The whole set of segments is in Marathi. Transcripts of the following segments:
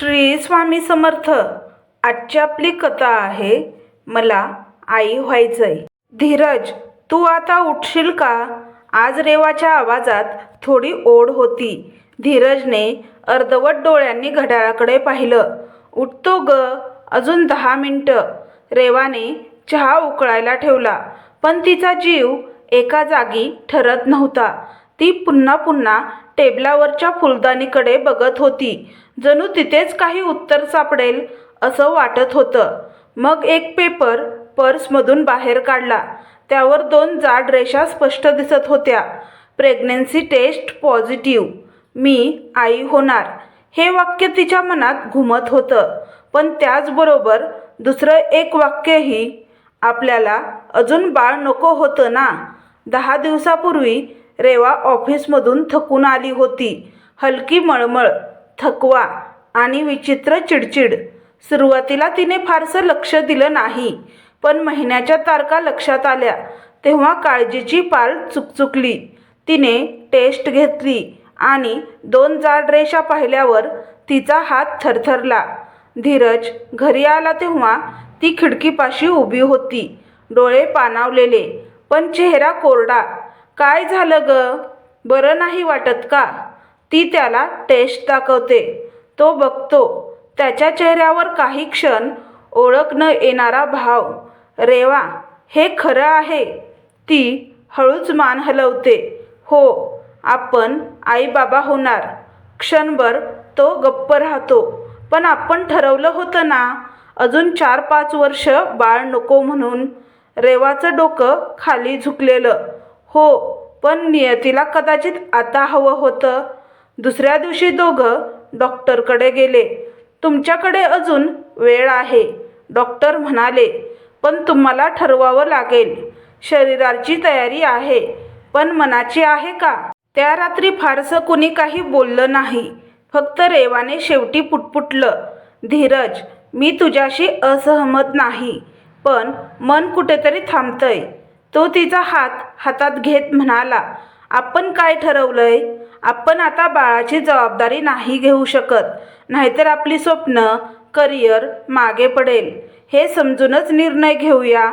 श्री स्वामी समर्थ. आजची आपली कथा आहे मला आई व्हायचंय. धीरज तू आता उठशील का? आज रेवाच्या आवाजात थोडी ओढ होती. धीरजने अर्धवट डोळ्यांनी घड्याळाकडे पाहिलं. उठतो ग अजून दहा मिनटं. रेवाने चहा उकळायला ठेवला पण तिचा जीव एका जागी ठरत नव्हता. ती पुन्हा पुन्हा टेबलावरच्या फुलदाणीकडे बघत होती. जणू तिथेच काही उत्तर सापडेल असं वाटत होतं. मग एक पेपर पर्समधून बाहेर काढला. त्यावर दोन जाड रेषा स्पष्ट दिसत होत्या. Pregnancy test positive. मी आई होणार. हे वाक्य तिच्या मनात घुमत होतं. पण त्याचबरोबर दुसरं एक वाक्यही आपल्याला अजून बाळ नको होतं ना? दहा दिवसापूर्वी रेवा ऑफिसमधून थकून आली होती. हलकी मळमळ थकवा आणि विचित्र चिडचिड. सुरुवातीला तिने फारसं लक्ष दिलं नाही पण महिन्याच्या तारखा लक्षात आल्या. तेव्हा काळजीची पाल चुकचुकली. तिने टेस्ट घेतली आणि दोन जाड रेषा पाहिल्यावर तिचा हात थरथरला. धीरज घरी आला तेव्हा ती खिडकीपाशी उभी होती. डोळे पाणावलेले पण चेहरा कोरडा. काय झालं ग? बरं नाही वाटत का? ती त्याला टेस्ट दाखवते. तो बघतो त्याच्या चेहऱ्यावर काही क्षण ओळख न येणारा भाव. रेवा हे खरं आहे. ती हळूच मान हलवते. हो आपण आई बाबा होणार. क्षणभर तो गप्प राहतो. पण आपण ठरवलं होतं ना अजून चार पाच वर्ष बाळ नको म्हणून. रेवाचं डोकं खाली झुकलेलं. हो पण नियतीला कदाचित आता हवं होतं. दुसऱ्या दिवशी दोघं डॉक्टरकडे गेले. तुमच्याकडे अजून वेळ आहे डॉक्टर म्हणाले. पण तुम्हाला ठरवावं लागेल. शरीराची तयारी आहे. पण मनाची आहे का? त्या रात्री फारसं कुणी काही बोललं नाही. फक्त रेवाने शेवटी पुटपुटलं. धीरज मी तुझ्याशी असहमत नाही. पण मन कुठेतरी थांबतंय. तो तिचा हात हातात घेत म्हणाला आपण काय ठरवलंय? आपण आता बाळाची जबाबदारी नाही घेऊ शकत. नाहीतर आपली स्वप्न करिअर मागे पडेल. हे समजूनच निर्णय घेऊया.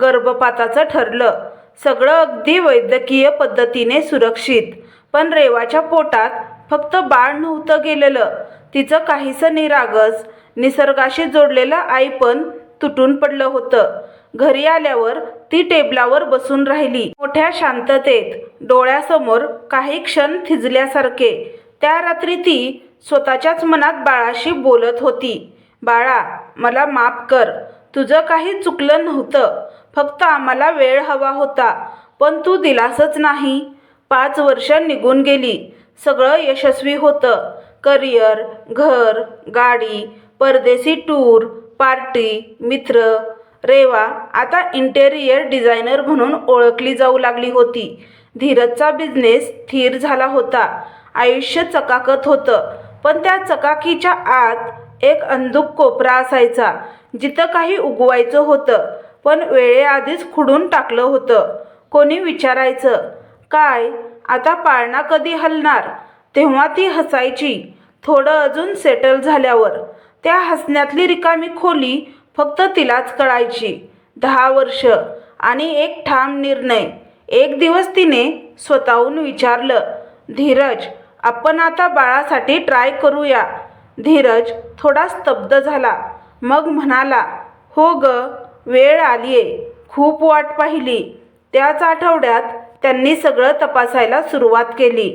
गर्भपाताचं ठरलं. सगळं अगदी वैद्यकीय पद्धतीने सुरक्षित. पण रेवाच्या पोटात फक्त बाळ नव्हतं गेलेलं. तिचं काहीसं निरागस निसर्गाशी जोडलेलं आई पण तुटून पडलं होतं. घरी आल्यावर ती टेबलावर बसून राहिली. मोठ्या शांततेत डोळ्यासमोर काही क्षण थिजल्यासारखे. त्या रात्री ती स्वतःच्याच मनात बाळाशी बोलत होती. बाळा मला माफ कर. तुझं काही चुकलं नव्हतं. फक्त आम्हाला वेळ हवा होता. पण तू दिलासच नाही. पाच वर्ष निघून गेली. सगळं यशस्वी होतं. करिअर घर गाडी परदेशी टूर पार्टी मित्र रेवा आता इंटेरियर डिझायनर म्हणून ओळखली जाऊ लागली होती. धीरजचा बिझनेस स्थिर झाला होता. आयुष्य चकाकत होतं. पण त्या चकाकीच्या आत एक अंधुक कोपरा असायचा जिथं काही उगवायचं होतं पण वेळेआधीच खुडून टाकलं होतं. कोणी विचारायचं काय आता पाळणा कधी हलणार? तेव्हा ती हसायची थोडं अजून सेटल झाल्यावर. त्या हसण्यातली रिकामी खोली फक्त तिलाच कळायची. दहा वर्ष आणि एक ठाम निर्णय. एक दिवस तिने स्वतःहून विचारलं धीरज आपण आता बाळासाठी ट्राय करूया. धीरज थोडा स्तब्ध झाला. मग म्हणाला हो ग वेळ आलीये. खूप वाट पाहिली. त्याच आठवड्यात त्यांनी सगळं तपासायला सुरुवात केली.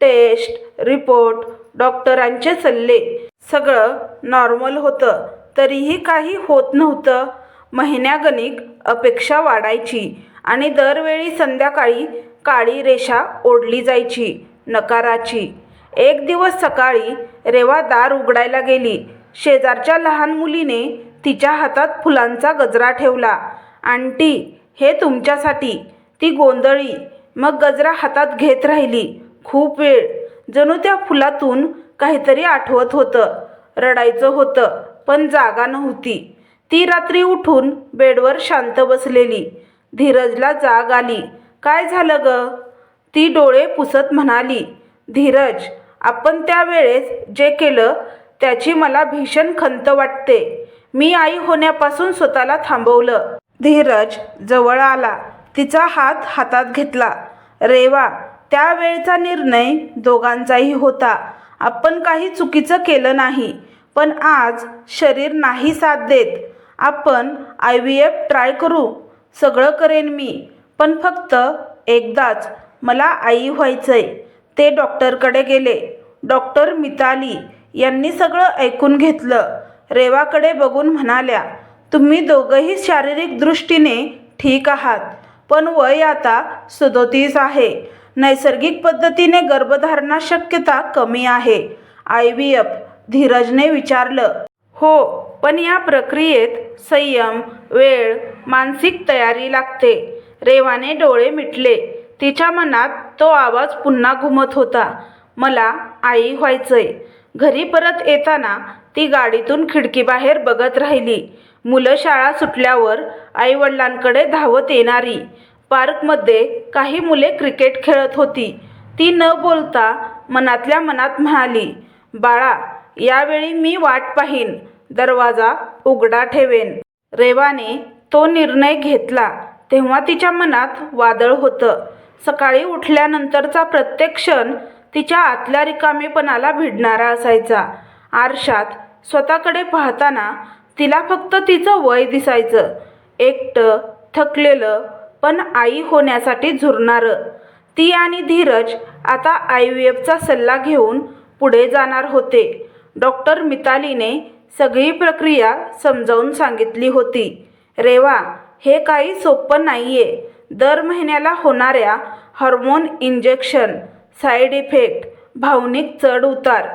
टेस्ट रिपोर्ट डॉक्टरांचे सल्ले सगळं नॉर्मल होतं. तरीही काही होत नव्हतं. महिन्यागणिक अपेक्षा वाढायची आणि दरवेळी संध्याकाळी काळी रेषा ओढली जायची नकाराची. एक दिवस सकाळी रेवा दार उघडायला गेली. शेजारच्या लहान मुलीने तिच्या हातात फुलांचा गजरा ठेवला. आंटी हे तुमच्यासाठी. ती गोंधळी. मग गजरा हातात घेत राहिली. खूप वेळ. जणू त्या फुलातून काहीतरी आठवत होतं. रडायचं होतं. पण जागा नव्हती. ती रात्री उठून बेडवर शांत बसलेली. धीरजला जाग आली. काय झालं ग? ती डोळे पुसत म्हणाली. धीरज आपण त्यावेळेस जे केलं त्याची मला भीषण खंत वाटते. मी आई होण्यापासून स्वतःला थांबवलं. धीरज जवळ आला. तिचा हात हातात घेतला. रेवा त्यावेळचा निर्णय दोघांचाही होता. आपण काही चुकीचं केलं नाही. पण आज शरीर नाही साथ देत. आपण आय व्ही एफ ट्राय करू. सगळं करेन मी. पण फक्त एकदाच मला आई व्हायचंय. ते डॉक्टरकडे गेले. डॉक्टर मिताली यांनी सगळं ऐकून घेतलं. रेवाकडे बघून म्हणाल्या तुम्ही दोघंही शारीरिक दृष्टीने ठीक आहात पण वय आता सदोतीस आहे. नैसर्गिक पद्धतीने गर्भधारणा शक्यता कमी आहे. आय व्ही एफ धीरजने विचारलं. हो पण या प्रक्रियेत संयम वेळ मानसिक तयारी लागते. रेवाने डोळे मिटले. तिच्या मनात तो आवाज पुन्हा घुमत होता. मला आई व्हायचंय. घरी परत येताना ती गाडीतून खिडकीबाहेर बघत राहिली. मुलं शाळा सुटल्यावर आईवडिलांकडे धावत येणारी. पार्कमध्ये काही मुले क्रिकेट खेळत होती. ती न बोलता मनातल्या मनात म्हणाली बाळा यावेळी मी वाट पाहीन दरवाजा उघडा ठेवेन. रेवाने तो निर्णय घेतला. तेव्हा तिच्या मनात वादळ होतं. सकाळी उठल्यानंतरचा प्रत्येक क्षण तिच्या आतल्या रिकामेपणाला भिडणारा असायचा. आरशात स्वतःकडे पाहताना तिला फक्त तिचं वय दिसायचं. एकटं थकलेलं पण आई होण्यासाठी झुरणारं. ती आणि धीरज आता आय व्ही एफचा सल्ला घेऊन पुढे जाणार होते. डॉक्टर मितालीने सगळी प्रक्रिया समजावून सांगितली होती. रेवा हे काही सोपं नाही आहे दर महिन्याला होणाऱ्या हार्मोन इंजेक्शन साईड इफेक्ट भावनिक चढ उतार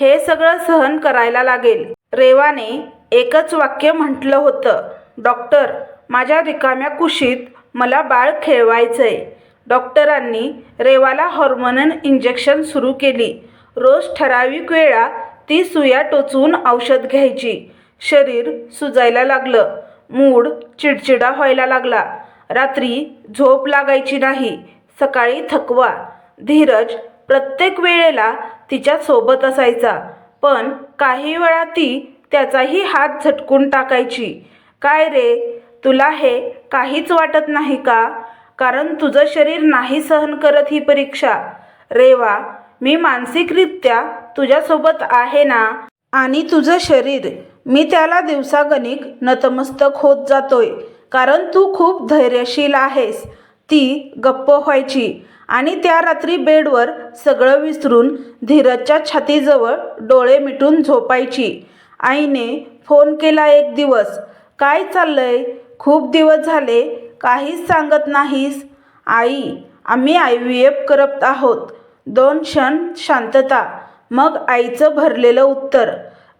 हे सगळं सहन करायला लागेल. रेवाने एकच वाक्य म्हटलं होतं डॉक्टर माझ्या रिकाम्या कुशीत मला बाळ खेळवायचंय. डॉक्टरांनी रेवाला हॉर्मोनल इंजेक्शन सुरू केली. रोज ठराविक वेळा ती सुया टोचून औषध घ्यायची. शरीर सुजायला लागलं. मूड चिडचिडा व्हायला लागला. रात्री झोप लागायची नाही. सकाळी थकवा. धीरज प्रत्येक वेळेला तिच्या सोबत असायचा. पण काही वेळा ती त्याचाही हात झटकून टाकायची. काय रे? तुला हे काहीच वाटत नाही का? कारण तुझं शरीर नाही सहन करत ही परीक्षा. रेवा मी मानसिकरित्या तुझ्यासोबत आहे ना? आणि तुझं शरीर. मी त्याला दिवसागणिक नतमस्तक होत जातोय. कारण तू खूप धैर्यशील आहेस. ती गप्प व्हायची. आणि त्या रात्री बेडवर सगळं विसरून धीरजच्या छातीजवळ डोळे मिटून झोपायची. आईने फोन केला एक दिवस. काय चाललंय? खूप दिवस झाले. काहीच सांगत नाहीस. आई आम्ही आय व्ही एफ करत आहोत. दोन क्षण शांतता. मग आईचं भरलेलं उत्तर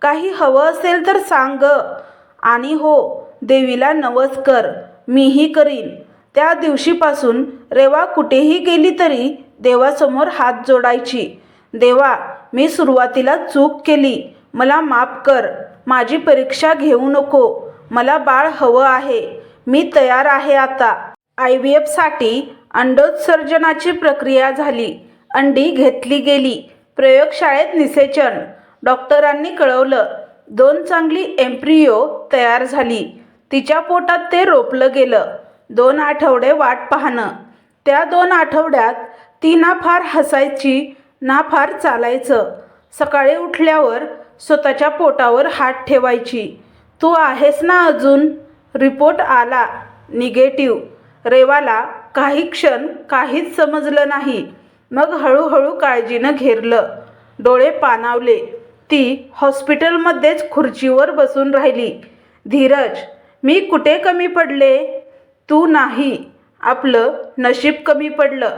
काही हवं असेल तर सांग आणि हो देवीला नवस कर मीही करीन. त्या दिवशीपासून रेवा कुठेही गेली तरी देवासमोर हात जोडायची. देवा मी सुरुवातीला चूक केली. मला माफ कर. माझी परीक्षा घेऊ नको. मला बाळ हवं आहे. मी तयार आहे आता. आय व्ही एफसाठी अंडोत्सर्जनाची प्रक्रिया झाली. अंडी घेतली गेली. प्रयोगशाळेत निषेचन. डॉक्टरांनी कळवलं दोन चांगली एम्प्रियो तयार झाली. तिच्या पोटात ते रोपलं गेलं. दोन आठवडे वाट पाहणं. त्या दोन आठवड्यात ती ना फार हसायची ना फार चालायचं. सकाळी उठल्यावर स्वतःच्या पोटावर हात ठेवायची. तू आहेस ना अजून? रिपोर्ट आला निगेटिव्ह. रेवाला काही क्षण काहीच समजलं नाही. मग हळूहळू काळजीनं घेरलं. डोळे पाणावले. ती हॉस्पिटलमध्येच खुर्चीवर बसून राहिली. धीरज मी कुठे कमी पडले? तू नाही. आपलं नशीब कमी पडलं.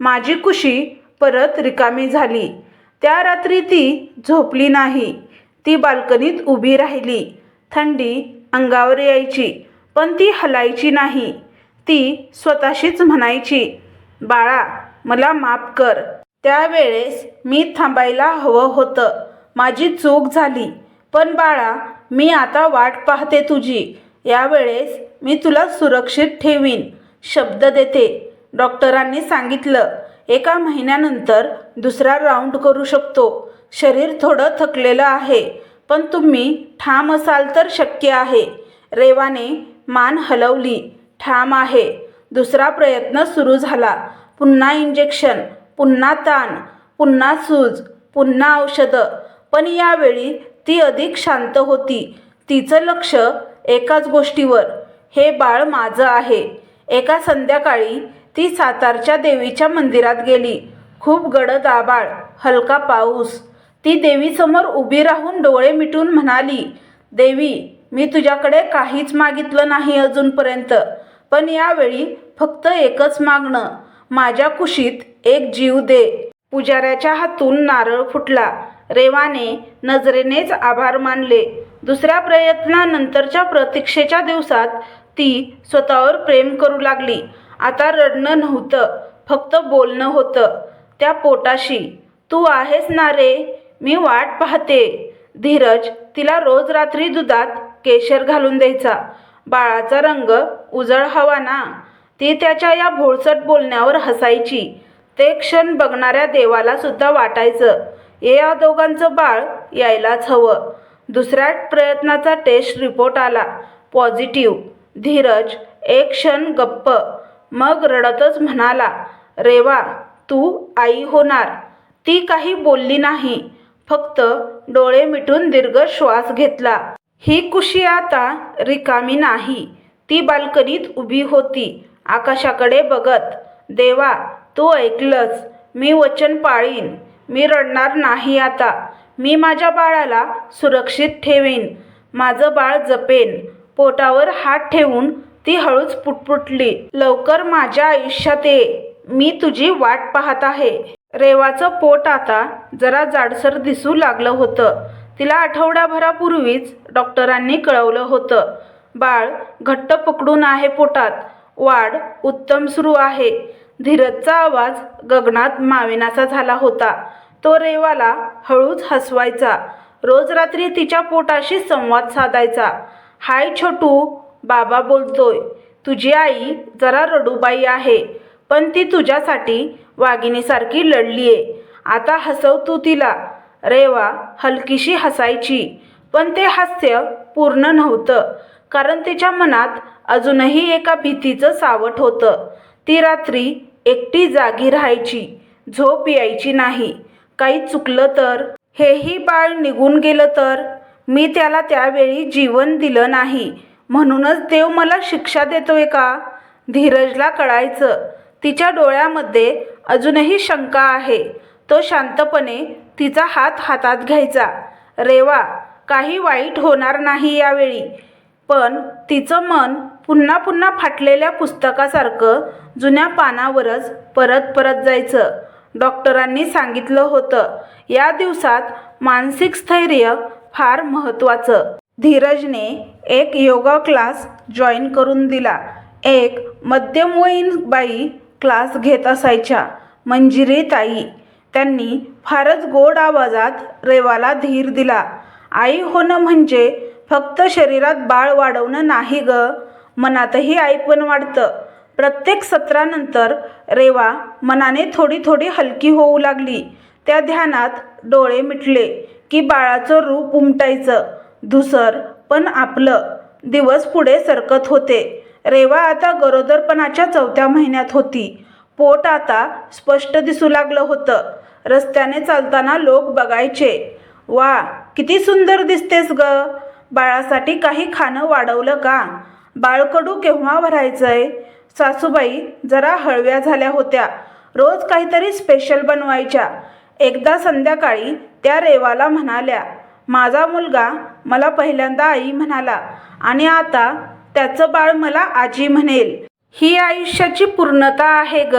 माझी कुशी परत रिकामी झाली. त्या रात्री ती झोपली नाही. ती बाल्कनीत उभी राहिली. थंडी अंगावर यायची पण ती हलायची नाही. ती स्वतःशीच म्हणायची बाळा मला माफ कर. त्यावेळेस मी थांबायला हवं होतं. माझी चूक झाली. पण बाळा मी आता वाट पाहते तुझी. यावेळेस मी तुला सुरक्षित ठेवीन. शब्द देते. डॉक्टरांनी सांगितलं. एका महिन्यानंतर दुसरा राऊंड करू शकतो. शरीर थोडं थकलेलं आहे. पण तुम्ही ठाम असाल तर शक्य आहे. रेवाने मान हलवली. ठाम आहे. दुसरा प्रयत्न सुरू झाला. पुन्हा इंजेक्शन पुन्हा ताण पुन्हा सूज पुन्हा औषधं. पण यावेळी ती अधिक शांत होती. तिचं लक्ष एकाच गोष्टीवर. हे बाळ माझं आहे. एका संध्याकाळी ती सातारच्या देवीच्या मंदिरात गेली. खूप गडद आबाळ हलका पाऊस. ती देवीसमोर उभी राहून डोळे मिटून म्हणाली देवी मी तुझ्याकडे काहीच मागितलं नाही अजूनपर्यंत. पण यावेळी फक्त एकच मागणं. माझ्या कुशीत एक जीव दे. पुजाऱ्याच्या हातून नारळ फुटला. रेवाने नजरेनेच आभार मानले. दुसऱ्या प्रयत्नानंतरच्या प्रतीक्षेच्या दिवसात ती स्वतःवर प्रेम करू लागली. आता रडणं नव्हतं फक्त बोलणं होतं. त्या पोटाशी तू आहेस ना रे मी वाट पाहते. धीरज तिला रोज रात्री दुधात केशर घालून द्यायचा. बाळाचा रंग उजळ हवा ना. ती त्याच्या या भोळसट बोलण्यावर हसायची. ते क्षण बघणाऱ्या देवाला सुद्धा वाटायचं. या दोघांचं बाळ यायलाच हवं. दुसऱ्या प्रयत्नाचा टेस्ट रिपोर्ट आला. पॉझिटिव्ह. धीरज. एक क्षण गप्प. मग रडतच म्हणाला रेवा तू आई होणार. ती काही बोलली नाही. फक्त डोळे मिटून दीर्घ श्वास घेतला. ही कुशी आता रिकामी नाही. ती बाल्कनीत उभी होती. आकाशाकडे बघत देवा तू ऐकलंस मी वचन पाळीन मी रडणार नाही आता मी माझ्या बाळाला सुरक्षित ठेवीन माझं बाळ जपेन पोटावर हात ठेवून ती हळूच पुटपुटली लवकर माझ्या आयुष्यात ये मी तुझी वाट पाहत आहे. रेवाचं पोट आता जरा जाडसर दिसू लागलं होतं. तिला आठवड्याभरापूर्वीच डॉक्टरांनी कळवलं होतं. बाळ घट्ट पकडून आहे पोटात वाढ उत्तम सुरू आहे. धीरजचा आवाज गगनात मावेनासा झाला होता. तो रेवाला हळूच हसवायचा. रोज रात्री तिच्या पोटाशी संवाद साधायचा. हाय छोटू बाबा बोलतोय. तुझी आई जरा रडूबाई आहे पण ती तुझ्यासाठी वाघिणीसारखी लढलीये. आता हसव तू तिला. रेवा हलकीशी हसायची पण ते हास्य पूर्ण नव्हतं कारण तिच्या मनात अजूनही एका भीतीचं सावट होतं. ती रात्री एकटी जागी राहायची झोप यायची नाही. काही चुकलं तर? हेही बाळ निघून गेलं तर? मी त्याला त्यावेळी जीवन दिलं नाही. म्हणूनच देव मला शिक्षा देतोय का? धीरजला कळायचं. तिच्या डोळ्यामध्ये अजूनही शंका आहे. तो शांतपणे तिचा हात हातात घ्यायचा. रेवा काही वाईट होणार नाही यावेळी. पण तिचं मन पुन्हा पुन्हा फाटलेल्या पुस्तकासारखं जुन्या पानावरच परत परत जायचं. डॉक्टरांनी सांगितलं होतं. या दिवसात मानसिक स्थैर्य फार महत्त्वाचं. धीरजने एक योगा क्लास जॉईन करून दिला. एक मध्यमवयीन बाई क्लास घेत असायच्या. मंजिरी ताई. त्यांनी फारच गोड आवाजात रेवाला धीर दिला. आई होणं म्हणजे फक्त शरीरात बाळ वाढवणं नाही गं. मनातही आईपण वाढतं. प्रत्येक सत्रानंतर रेवा मनाने थोडी थोडी हलकी होऊ लागली. त्या ध्यानात डोळे मिटले की बाळाचं रूप उमटायचं. धुसर पण आपलं. दिवस पुढे सरकत होते. रेवा आता गरोदरपणाच्या चौथ्या महिन्यात होती. पोट आता स्पष्ट दिसू लागलं होतं. रस्त्याने चालताना लोक बघायचे. वा किती सुंदर दिसतेस ग. बाळासाठी काही खाणं वाढवलं का? बाळकडू केव्हा भरायचंय? सासूबाई जरा हळव्या झाल्या होत्या. रोज काहीतरी स्पेशल बनवायच्या. एकदा संध्याकाळी त्या रेवाला म्हणाल्या माझा मुलगा मला पहिल्यांदा आई म्हणाला आणि आता त्याचं बाळ मला आजी म्हणेल. ही आयुष्याची पूर्णता आहे ग.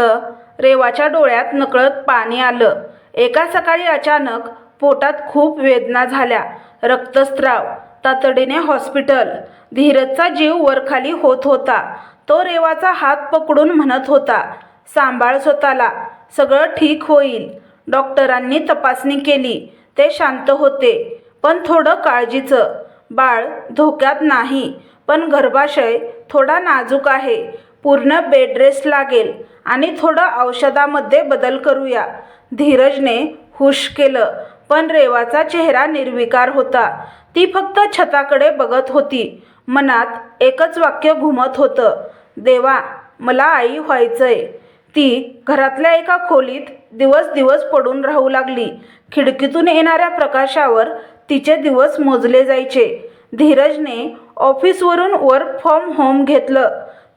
रेवाच्या डोळ्यात नकळत पाणी आलं. एका सकाळी अचानक पोटात खूप वेदना झाल्या. रक्तस्राव. तातडीने हॉस्पिटल. धीरजचा जीव वरखाली होत होता. तो रेवाचा हात पकडून म्हणत होता सांभाळ स्वतःला. सगळं ठीक होईल. डॉक्टरांनी तपासणी केली. ते शांत होते. पण थोडं काळजीचं. बाळ धोक्यात नाही. पण गर्भाशय थोडा नाजूक आहे. पूर्ण बेड रेस्ट लागेल. आणि थोडं औषधामध्ये बदल करूया. धीरजने हुश केलं. पण रेवाचा चेहरा निर्विकार होता. ती फक्त छताकडे बघत होती. मनात एकच वाक्य घुमत होतं. देवा मला आई व्हायचंय. ती घरातल्या एका खोलीत दिवस दिवस पडून राहू लागली. खिडकीतून येणाऱ्या प्रकाशावर तिचे दिवस मोजले जायचे. धीरजने ऑफिसवरून वर्क फ्रॉम होम घेतलं.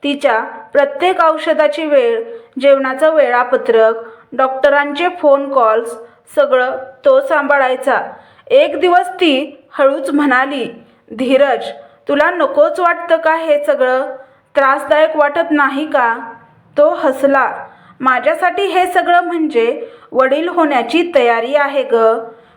तिच्या प्रत्येक औषधाची वेळ जेवणाचं वेळापत्रक डॉक्टरांचे फोन कॉल्स सगळं तो सांभाळायचा. एक दिवस ती हळूच म्हणाली धीरज तुला नकोच वाटतं का हे सगळं? त्रासदायक वाटत नाही का? तो हसला. माझ्यासाठी हे सगळं म्हणजे वडील होण्याची तयारी आहे ग.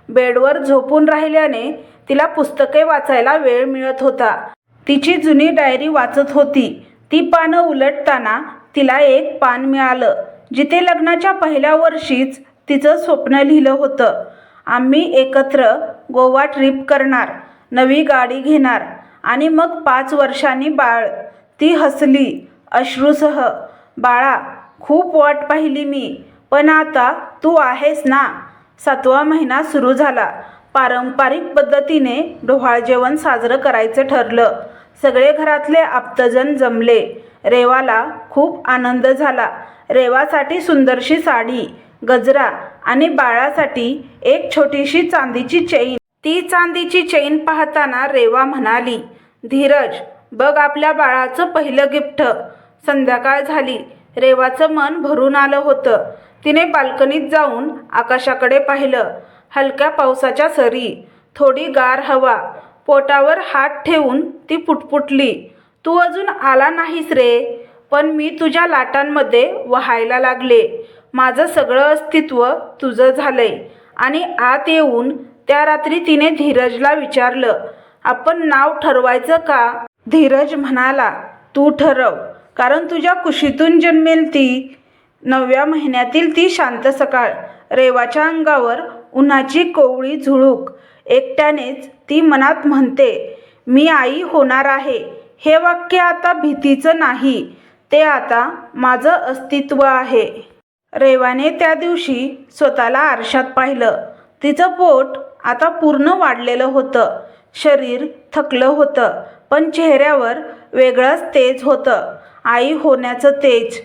बेडवर झोपून राहिल्याने तिला पुस्तके वाचायला वेळ मिळत होता. तिची जुनी डायरी वाचत होती. ती पानं उलटताना तिला एक पान मिळालं. जिथे लग्नाच्या पहिल्या वर्षीच तिचं स्वप्न लिहिलं होतं. आम्ही एकत्र गोवा ट्रिप करणार नवी गाडी घेणार आणि मग पाच वर्षांनी बाळ ती हसली अश्रूसह बाळा खूप वाट पाहिली मी पण आता तू आहेस ना. सातवा महिना सुरू झाला. पारंपरिक पद्धतीने डोहाळ जेवण साजरं करायचं ठरलं. सगळे घरातले आप्तजन जमले. रेवाला खूप आनंद झाला. रेवासाठी सुंदरशी साडी गजरा आणि बाळासाठी एक छोटीशी चांदीची चैन. ती चांदीची चैन पाहताना रेवा म्हणाली धीरज बघ आपल्या बाळाचं पहिलं गिफ्ट. संध्याकाळ झाली. रेवाचं मन भरून आलं होतं. तिने बाल्कनीत जाऊन आकाशाकडे पाहिलं. हलक्या पावसाच्या सरी थोडी गार हवा. पोटावर हात ठेवून ती पुटपुटली. तू अजून आला नाहीस रे पण मी तुझ्या लाटांमध्ये वहायला लागले. माझं सगळं अस्तित्व तुझं झालंय. आणि आत येऊन त्या रात्री तिने धीरजला विचारलं आपण नाव ठरवायचं का? धीरज म्हणाला तू ठरव कारण तुझ्या कुशीतून जन्मेल ती. नवव्या महिन्यातील ती शांत सकाळ. रेवाच्या अंगावर उन्हाची कोवळी झुळूक. एकट्यानेच ती मनात म्हणते मी आई होणार आहे. हे वाक्य आता भीतीचं नाही. ते आता माझं अस्तित्व आहे. रेवाने त्या दिवशी स्वतःला आरशात पाहिलं. तिचं पोट आता पूर्ण वाढलेलं होतं. शरीर थकलं होतं पण चेहऱ्यावर वेगळंच तेज होतं. आई होण्याचं तेज.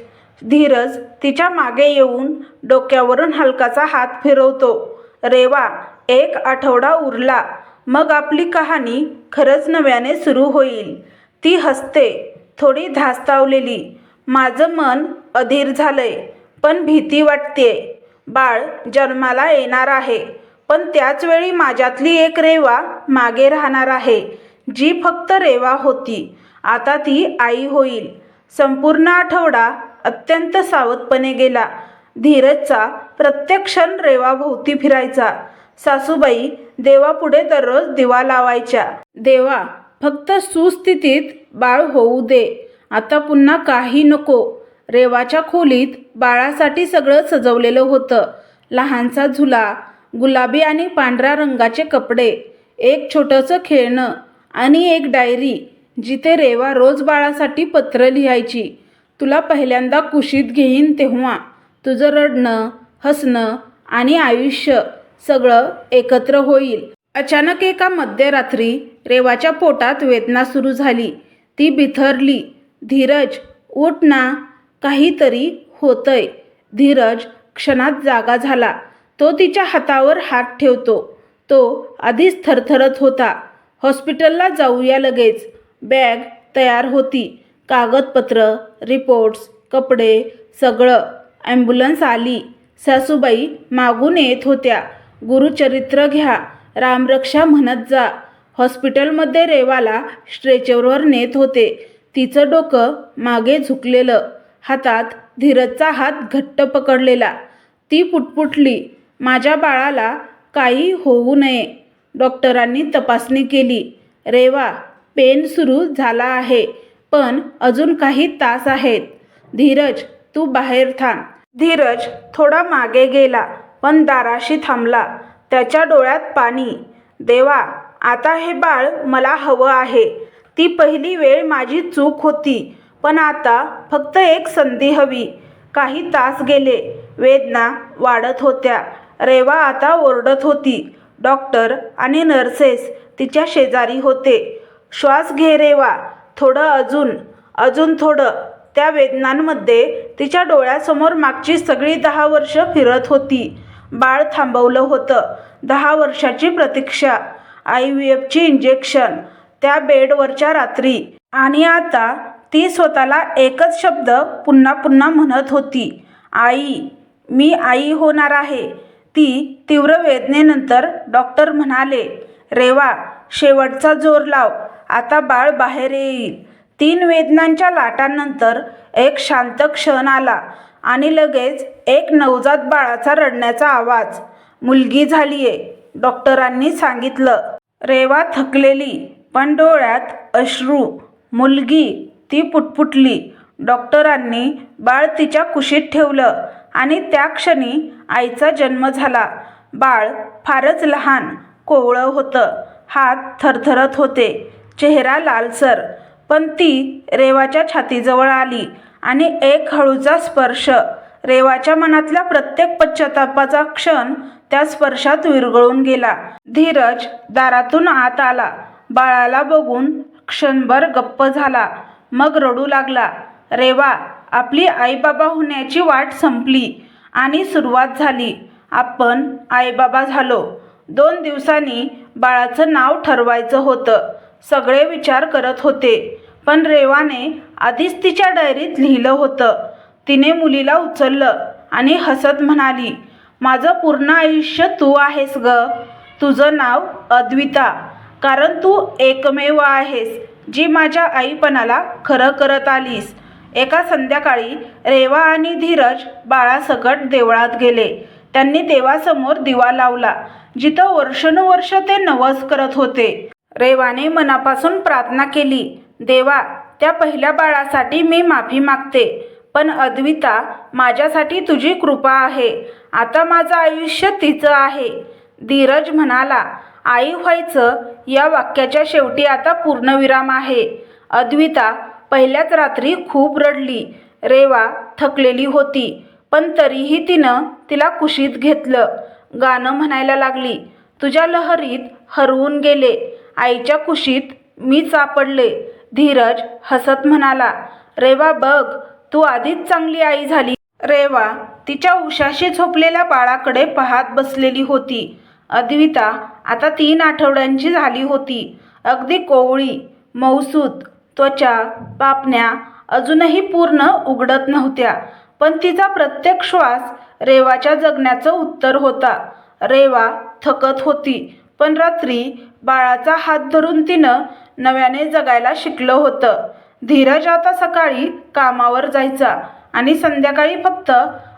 धीरज तिच्यामागे येऊन डोक्यावरून हलकाचा हात फिरवतो. रेवा एक आठवडा उरला. मग आपली कहाणी खरंच नव्याने सुरू होईल. ती हसते थोडी धास्तावलेली. माझं मन अधीर झालंय. पण भीती वाटते बाळ जन्माला येणार आहे. पण त्याचवेळी माझ्यातली एक रेवा मागे राहणार आहे. जी फक्त रेवा होती. आता ती आई होईल. संपूर्ण आठवडा अत्यंत सावधपणे गेला. धीरजचा प्रत्येक क्षण रेवाभोवती फिरायचा. सासूबाई देवापुढे दररोज दिवा लावायच्या. देवा फक्त सुस्थितीत बाळ होऊ दे. आता पुन्हा काही नको. रेवाच्या खोलीत बाळासाठी सगळं सजवलेलं होतं. लहानसा झुला गुलाबी आणि पांढऱ्या रंगाचे कपडे एक छोटंसं खेळणं आणि एक डायरी जिथे रेवा रोज बाळासाठी पत्र लिहायची. तुला पहिल्यांदा कुशीत घेईन तेव्हा. तुझं रडणं हसणं आणि आयुष्य सगळं एकत्र होईल. अचानक एका मध्यरात्री रेवाच्या पोटात वेदना सुरू झाली. ती बिथरली. धीरज उठ ना काहीतरी होतंय. धीरज क्षणात जागा झाला. तो तिच्या हातावर हात ठेवतो. तो आधीच थरथरत होता. हॉस्पिटलला जाऊया लगेच. बॅग तयार होती. कागदपत्र रिपोर्ट्स कपडे सगळं. ॲम्ब्युलन्स आली. सासूबाई मागून येत होत्या. गुरुचरित्र घ्या. रामरक्षा म्हणत जा. हॉस्पिटलमध्ये रेवाला स्ट्रेचरवर नेत होते. तिचं डोकं मागे झुकलेलं. हातात धीरजचा हात घट्ट पकडलेला. ती पुटपुटली. माझ्या बाळाला काही होऊ नये डॉक्टरांनी तपासणी केली. रेवा पेन सुरू झाला आहे पण अजून काही तास आहेत. धीरज तू बाहेर थांब धीरज थोडा मागे गेला पण दाराशी थांबला. त्याच्या डोळ्यात पाणी. देवा आता हे बाळ मला हवं आहे. ती पहिली वेळ माझी चूक होती. पण आता फक्त एक संधी हवी. काही तास गेले. वेदना वाढत होत्या. रेवा आता ओरडत होती. डॉक्टर आणि नर्सेस तिच्या शेजारी होते. श्वास घे रेवा. थोडं अजून. अजून थोडं. त्या वेदनांमध्ये तिच्या डोळ्यासमोर मागची सगळी दहा वर्ष फिरत होती. बाळ थांबवलं होतं. दहा वर्षाची प्रतीक्षा. आय व्ही एफची इंजेक्शन. त्या बेडवरच्या रात्री. आणि आता ती स्वतःला एकच शब्द पुन्हा पुन्हा म्हणत होती. आई मी आई होणार आहे. ती तीव्र वेदनेनंतर डॉक्टर म्हणाले रेवा शेवटचा जोर लाव. आता बाळ बाहेर येईल. तीन वेदनांच्या लाटांनंतर एक शांत क्षण आला आणि लगेच एक नवजात बाळाचा रडण्याचा आवाज. मुलगी झालीये डॉक्टरांनी सांगितलं. रेवा थकलेली पण डोळ्यात अश्रू. मुलगी ती पुटपुटली. डॉक्टरांनी बाळ तिच्या कुशीत ठेवलं आणि त्या क्षणी आईचा जन्म झाला. बाळ फारच लहान कोवळं होतं. हात थरथरत होते. चेहरा लालसर. पण ती रेवाच्या छातीजवळ आली आणि एक हळूचा स्पर्श. रेवाच्या मनातल्या प्रत्येक पश्चातापाचा क्षण त्या स्पर्शात विरघळून गेला. धीरज दारातून आत आला. बाळाला बघून क्षणभर गप्प झाला. मग रडू लागला. रेवा आपली आईबाबा होण्याची वाट संपली आणि सुरुवात झाली. आपण आईबाबा झालो. दोन दिवसांनी बाळाचं नाव ठरवायचं होतं. सगळे विचार करत होते. पण रेवाने आधीच तिच्या डायरीत लिहिलं होतं. तिने मुलीला उचललं आणि हसत म्हणाली माझं पूर्ण आयुष्य तू आहेस ग. तुझं नाव अद्विता. कारण तू एकमेव आहेस. जी माझ्या आईपणाला खरं करत आलीस. एका संध्याकाळी रेवा आणि धीरज बाळासकट देवळात गेले. त्यांनी देवासमोर दिवा लावला जिथं वर्षानुवर्ष ते नवस करत होते. रेवाने मनापासून प्रार्थना केली देवा त्या पहिल्या बाळासाठी मी माफी मागते पण अद्विता माझ्यासाठी तुझी कृपा आहे. आता माझं आयुष्य तिचं आहे. धीरज म्हणाला आई व्हायचं या वाक्याच्या शेवटी आता पूर्णविराम आहे. अद्विता पहिल्याच रात्री खूप रडली. रेवा थकलेली होती पण तरीही तिनं तिला कुशीत घेतलं. गाणं म्हणायला लागली तुझ्या लहरीत हरवून गेले. आईच्या कुशीत मी सापडले. धीरज हसत म्हणाला रेवा बघ तू आधीच चांगली आई झाली. रेवा तिच्या उशाशी झोपलेल्या बाळाकडे पाहत बसलेली होती. अद्विता आता तीन आठवड्यांची झाली होती. अगदी कोवळी मौसूत त्वचा पापण्या अजूनही पूर्ण उघडत नव्हत्या. पण तिचा प्रत्येक श्वास रेवाच्या जगण्याचं उत्तर होता. रेवा थकत होती पण रात्री बाळाचा हात धरून तिनं नव्याने जगायला शिकलं होतं. धीरज आता सकाळी कामावर जायचा आणि संध्याकाळी फक्त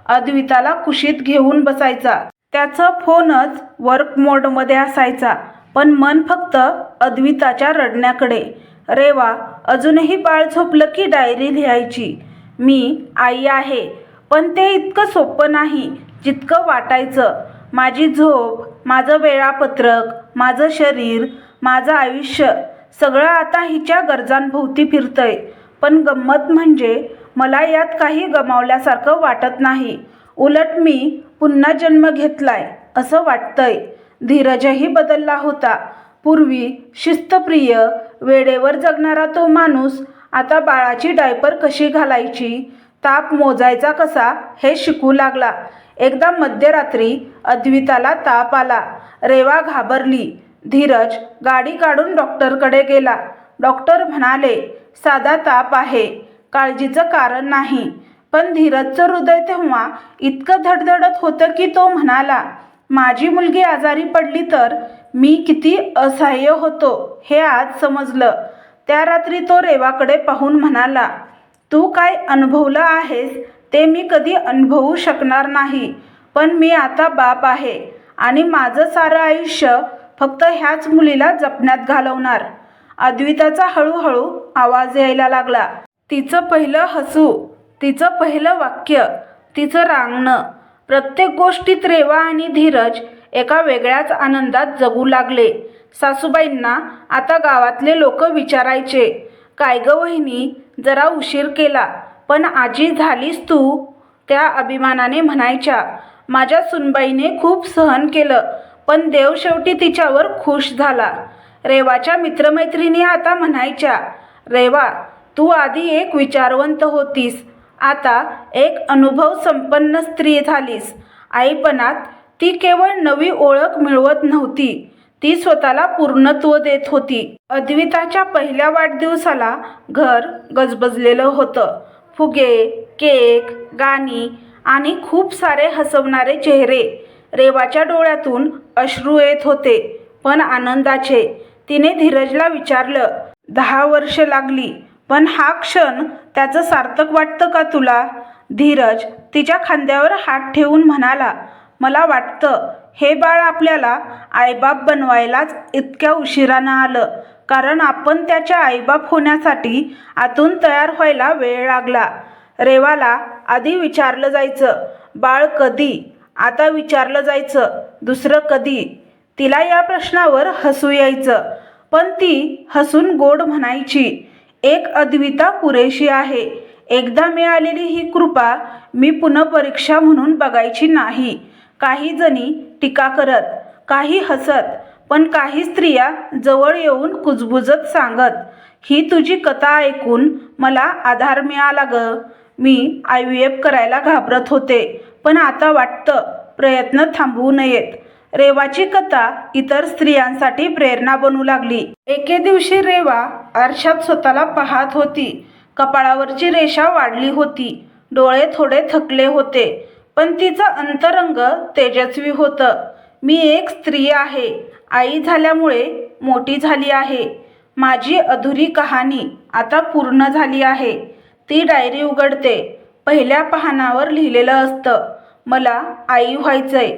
अद्विताला कुशीत घेऊन बसायचा. त्याचा फोनच वर्क मोडमध्ये असायचा पण मन फक्त अद्विताच्या रडण्याकडे. रेवा अजूनही बाळ झोपलं की डायरी लिहायची. मी आई आहे पण ते इतकं सोपं नाही जितकं वाटायचं. माझी झोप माझं वेळापत्रक माझं शरीर माझं आयुष्य सगळं आता हिच्या गरजांभोवती फिरतंय. पण गंमत म्हणजे मला यात काही गमावल्यासारखं वाटत नाही. उलट मी पुन्हा जन्म घेतलाय असं वाटतंय. धीरजही बदलला होता. पूर्वी शिस्तप्रिय वेळेवर जगणारा तो माणूस आता बाळाची डायपर कशी घालायची ताप मोजायचा कसा हे शिकू लागला. एकदा मध्यरात्री अद्विताला ताप आला. रेवा घाबरली. धीरज गाडी काढून डॉक्टरकडे गेला. डॉक्टर म्हणाले साधा ताप आहे. काळजीचं कारण नाही. पण धीरजचं हृदय तेव्हा इतकं धडधडत होतं की तो म्हणाला माझी मुलगी आजारी पडली तर मी किती असहाय्य होतो हे आज समजलं. त्या रात्री तो रेवाकडे पाहून म्हणाला तू काय अनुभवलं आहेस ते मी कधी अनुभवू शकणार नाही पण मी आता बाप आहे आणि माझं सारं आयुष्य फक्त ह्याच मुलीला जपण्यात घालवणार. अद्विताचा हळूहळू आवाज यायला लागला तिचं पहिलं हसू तिचं पहिलं वाक्य तिचं रांगणं. प्रत्येक गोष्टीत रेवा आणि धीरज एका वेगळ्याच आनंदात जगू लागले. सासूबाईंना आता गावातले लोक विचारायचे काय ग वहिनी जरा उशीर केला पण आजी झालीस तू? त्या अभिमानाने म्हणायच्या माझ्या सुनबाईने खूप सहन केलं पण देव शेवटी तिच्यावर खुश झाला. रेवाच्या मित्रमैत्रिणी आता म्हणायच्या रेवा तू आधी एक विचारवंत होतीस आता एक अनुभव संपन्न स्त्री झालीस. आईपणात ती केवळ नवी ओळख मिळवत नव्हती. ती स्वतःला पूर्णत्व देत होती. अद्विताच्या पहिल्या वाढदिवसाला घर गजबजलेलं होतं. फुगे केक गाणी आणि खूप सारे हसवणारे चेहरे रेवाच्या डोळ्यातून अश्रू येत होते पण आनंदाचे. तिने धीरजला विचारलं दहा वर्ष लागली. पण हा क्षण त्याचं सार्थक वाटतं का तुला? धीरज तिच्या खांद्यावर हात ठेवून म्हणाला मला वाटतं हे बाळ आपल्याला आईबाप बनवायलाच इतक्या उशिरानं आलं. कारण आपण त्याच्या आईबाप होण्यासाठी आतून तयार व्हायला वेळ लागला. रेवाला आधी विचारलं जायचं बाळ कधी? आता विचारलं जायचं दुसरं कधी? तिला या प्रश्नावर हसू यायचं पण ती हसून गोड म्हणायची एक अद्विता पुरेशी आहे. एकदा मिळालेली ही कृपा मी पुनःपरीक्षा म्हणून बघायची नाही. काही जणी टीका करत काही हसत पण काही स्त्रिया जवळ येऊन कुजबुजत सांगत ही तुझी कथा ऐकून मला आधार मिळाला ग. मी आय व्ही एफ करायला घाबरत होते पण आता वाटतं प्रयत्न थांबवू नयेत. रेवाची कथा इतर स्त्रियांसाठी प्रेरणा बनू लागली. एके दिवशी रेवा आरशात स्वतःला पाहत होती. कपाळावरची रेषा वाढली होती. डोळे थोडे थकले होते पण तिचं अंतरंग तेजस्वी होतं. मी एक स्त्री आहे. आई झाल्यामुळे मोठी झाली आहे. माझी अधुरी कहाणी आता पूर्ण झाली आहे. ती डायरी उघडते. पहिल्या पाहण्यावर लिहिलेलं असतं मला आई व्हायचंय.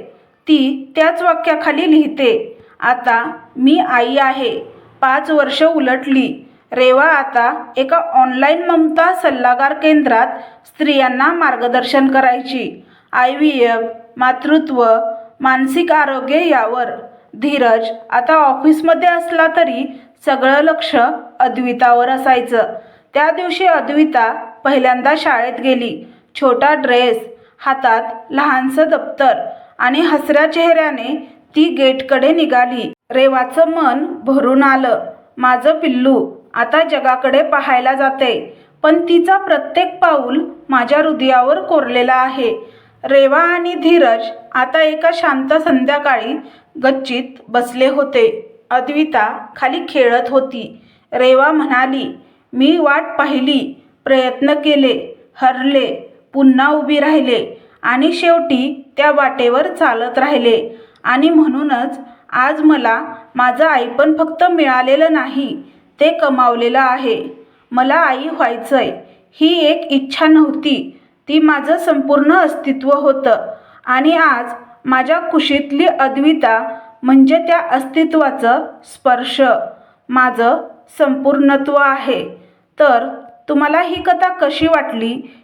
ती त्याच वाक्याखाली लिहिते आता मी आई आहे पाच वर्ष उलटली. रेवा आता एका ऑनलाईन ममता सल्लागार केंद्रात स्त्रियांना मार्गदर्शन करायची. आय व्ही एफ मातृत्व मानसिक आरोग्य यावर. धीरज आता ऑफिसमध्ये असला तरी सगळं लक्ष अद्वितावर असायचं. त्या दिवशी अद्विता पहिल्यांदा शाळेत गेली. छोटा ड्रेस हातात लहानसं दप्तर आणि हसऱ्या चेहऱ्याने ती गेटकडे निघाली. रेवाचं मन भरून आलं. माझं पिल्लू आता जगाकडे पाहायला जाते. पण तिचा प्रत्येक पाऊल माझ्या हृदयावर कोरलेला आहे. रेवा आणि धीरज आता एका शांत संध्याकाळी गच्चीत बसले होते. अद्विता खाली खेळत होती. रेवा म्हणाली मी वाट पाहिली प्रयत्न केले हरले पुन्हा उभी राहिले आणि शेवटी त्या वाटेवर चालत राहिले. आणि म्हणूनच आज मला माझं आईपण फक्त मिळालेलं नाही ते कमावलेलं आहे. मला आई व्हायचं आहे ही एक इच्छा नव्हती. ती माझं संपूर्ण अस्तित्व होतं. आणि आज माझ्या कुशीतली अद्विता म्हणजे त्या अस्तित्वाचं स्पर्श माझं संपूर्णत्व आहे. तर तुम्हाला ही कथा कशी वाटली?